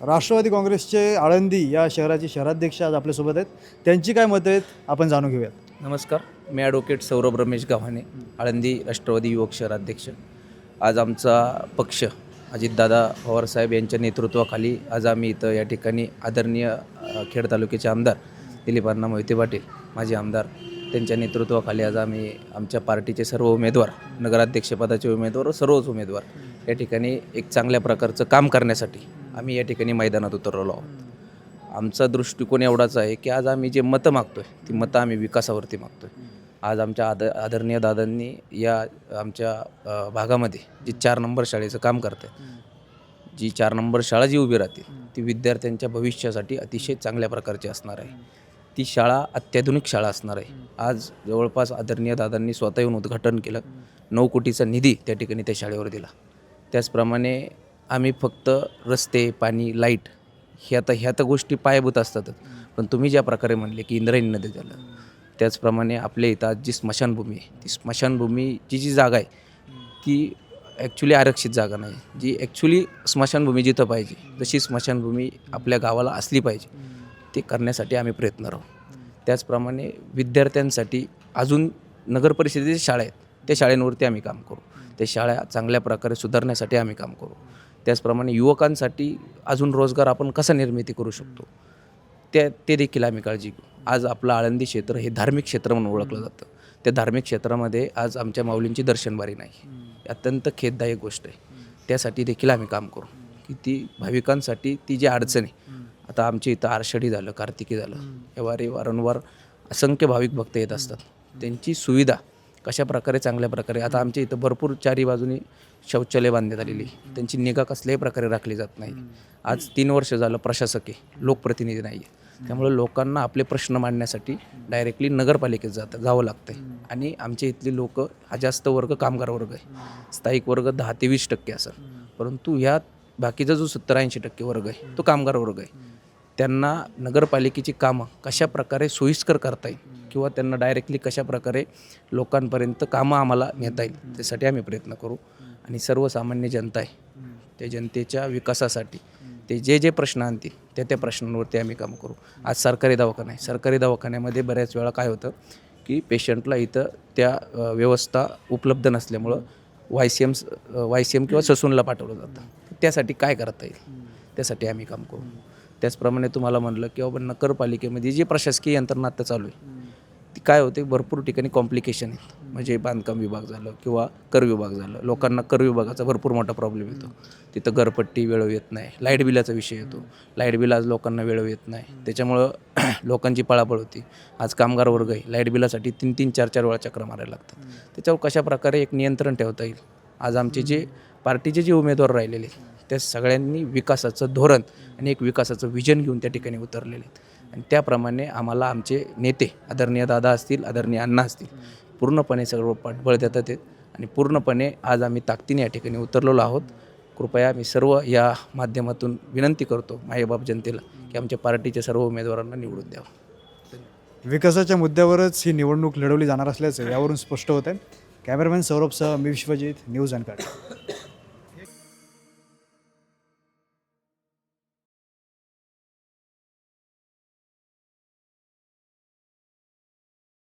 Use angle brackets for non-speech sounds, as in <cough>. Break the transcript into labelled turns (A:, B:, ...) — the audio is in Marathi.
A: राष्ट्रवादी काँग्रेसचे आळंदी या शहराचे शहराध्यक्ष आज आपल्यासोबत आहेत. त्यांची काय मतं आहेत आपण जाणून घेऊयात.
B: नमस्कार मी ॲडव्होकेट सौरभ रमेश गव्हाणे आळंदी राष्ट्रवादी युवक शहराध्यक्ष. आज आमचा पक्ष अजितदादा पवारसाहेब यांच्या नेतृत्वाखाली आज आम्ही इथं या ठिकाणी आदरणीय अ, खेड तालुक्याचे आमदार दिलीपांना मोहिते पाटील माजी आमदार त्यांच्या नेतृत्वाखाली आज आम्ही आमच्या पार्टीचे सर्व उमेदवार नगराध्यक्षपदाचे उमेदवार सर्वच उमेदवार या ठिकाणी एक चांगल्या प्रकारचं काम करण्यासाठी आम्ही या ठिकाणी मैदानात उतरलेलो आहोत. आमचा दृष्टिकोन एवढाच आहे की आज आम्ही जे मतं मागतोय ती मतं आम्ही विकासावरती मागतोय. आज आमच्या आद आदरणीय दादांनी या आमच्या भागामध्ये जी चार नंबर शाळेचं काम करत आहे जी चार नंबर शाळा जी उभी राहते ती विद्यार्थ्यांच्या भविष्यासाठी अतिशय चांगल्या प्रकारची असणार आहे. ती शाळा अत्याधुनिक शाळा असणार आहे. आज जवळपास आदरणीय दादांनी स्वतः येऊन उद्घाटन केलं. नऊ कोटीचा निधी त्या ठिकाणी त्या शाळेवर दिला. त्याचप्रमाणे आम्ही फक्त रस्ते पाणी लाइट ह्या तर ह्या तर गोष्टी पायाभूत असतातच. पण तुम्ही ज्या प्रकारे म्हणले की इंद्रायणी नदी झालं त्याचप्रमाणे आपल्या इथं आज जी स्मशानभूमी आहे ती स्मशानभूमीची जी जागा आहे ती ॲक्च्युली आरक्षित जागा नाही. जी ॲक्च्युली स्मशानभूमी जिथं पाहिजे जशी स्मशानभूमी आपल्या गावाला असली पाहिजे. ते करण्यासाठी आम्ही प्रयत्न राहू. त्याचप्रमाणे विद्यार्थ्यांसाठी अजून नगर परिषदेच्या शाळा आहेत त्या शाळेंवरती आम्ही काम करू. त्या शाळा चांगल्या प्रकारे सुधारण्यासाठी आम्ही काम करू. त्याचप्रमाणे युवकांसाठी अजून रोजगार आपण कसा निर्मिती करू शकतो त्या ते देखील आम्ही काळजी घेऊ. आज आपलं आळंदी क्षेत्र हे धार्मिक क्षेत्र म्हणून ओळखलं जातं. त्या धार्मिक क्षेत्रामध्ये आज आमच्या माऊलींची दर्शनबारी नाही. अत्यंत खेददायक गोष्ट आहे. त्यासाठी देखील आम्ही काम करू. की ती भाविकांसाठी ती जी अडचण आहे आता आमच्या इथं आरषडी झालं कार्तिकी झालं एवारी वारंवार असंख्य भाविक भक्त येत असतात. त्यांची सुविधा कशा प्रकारे चांगल्या प्रकारे आता आमच्या इथं भरपूर चारी बाजूनी शौचालय बांधण्यात आलेली आहे. त्यांची निगा कसल्याही प्रकारे राखली जात नाही. आज तीन वर्ष झालं प्रशासकीय लोकप्रतिनिधी नाही आहे त्यामुळे लोकांना आपले प्रश्न मांडण्यासाठी डायरेक्टली नगरपालिकेत जातं जावं लागतं आहे आणि आमच्या इथली लोक हा जास्त वर्ग कामगार वर्ग आहे. स्थायिक वर्ग दहा ते वीस टक्के असेल परंतु ह्या बाकीचा जो सत्तर ऐंशी टक्के वर्ग आहे तो कामगार वर्ग आहे. त्यांना नगरपालिकेची कामं कशा प्रकारे सोयीस्कर करता येईल किंवा त्यांना डायरेक्टली कशा प्रकारे लोकांपर्यंत कामं आम्हाला नेता येईल त्यासाठी आम्ही प्रयत्न करू. आणि सर्वसामान्य जनता आहे त्या जनतेच्या विकासासाठी ते जे जे प्रश्न आणतील त्या त्या प्रश्नांवरती आम्ही काम करू. आज सरकारी दवाखाना आहे. सरकारी दवाखान्यामध्ये बऱ्याच वेळा काय होतं की पेशंटला इथं त्या व्यवस्था उपलब्ध नसल्यामुळं Y C M Y C M किंवा ससूनला पाठवलं जातं. त्यासाठी काय करता येईल? त्यासाठी आम्ही काम करू. त्याचप्रमाणे तुम्हाला म्हणलं की बाबा नगरपालिकेमध्ये जी प्रशासकीय यंत्रणा आता चालू आहे ती काय होते? भरपूर ठिकाणी कॉम्प्लिकेशन आहेत म्हणजे बांधकाम विभाग झालं किंवा कर विभाग झालं. लोकांना कर विभागाचा भरपूर मोठा प्रॉब्लेम येतो. तिथं घरपट्टी वेळेवर येत नाही. लाइट बिलाचा विषय येतो. लाइट बिल आज लोकांना वेळेवर येत नाही. त्याच्यामुळं <clears throat> लोकांची पळापळ होती. आज कामगार वर्ग आहे. लाइट बिलासाठी तीन तीन चार चार वेळा चक्र मारायला लागतात. त्याच्यावर कशा प्रकारे एक नियंत्रण ठेवता येईल? आज आमचे जे पार्टीचे जे उमेदवार राहिलेले त्या सगळ्यांनी विकासाचं धोरण आणि एक विकासाचं विजन घेऊन त्या ठिकाणी उतरलेले आहेत. आणि त्याप्रमाणे आम्हाला आमचे नेते आदरणीय दादा असतील आदरणीय अण्णा असतील पूर्णपणे सर्व पाठबळ देतात आहेत आणि पूर्णपणे आज आम्ही ताकदीने या ठिकाणी उतरलेलो आहोत. कृपया मी सर्व या माध्यमातून विनंती करतो मायबाप जनतेला की आमच्या पार्टीच्या सर्व उमेदवारांना निवडून द्यावं.
A: विकासाच्या मुद्द्यावरच ही निवडणूक लढवली जाणार असल्याचं यावरून स्पष्ट होत आहे. कॅमेरामॅन सौरभसह मी विश्वजित न्यूज अँड कार्ड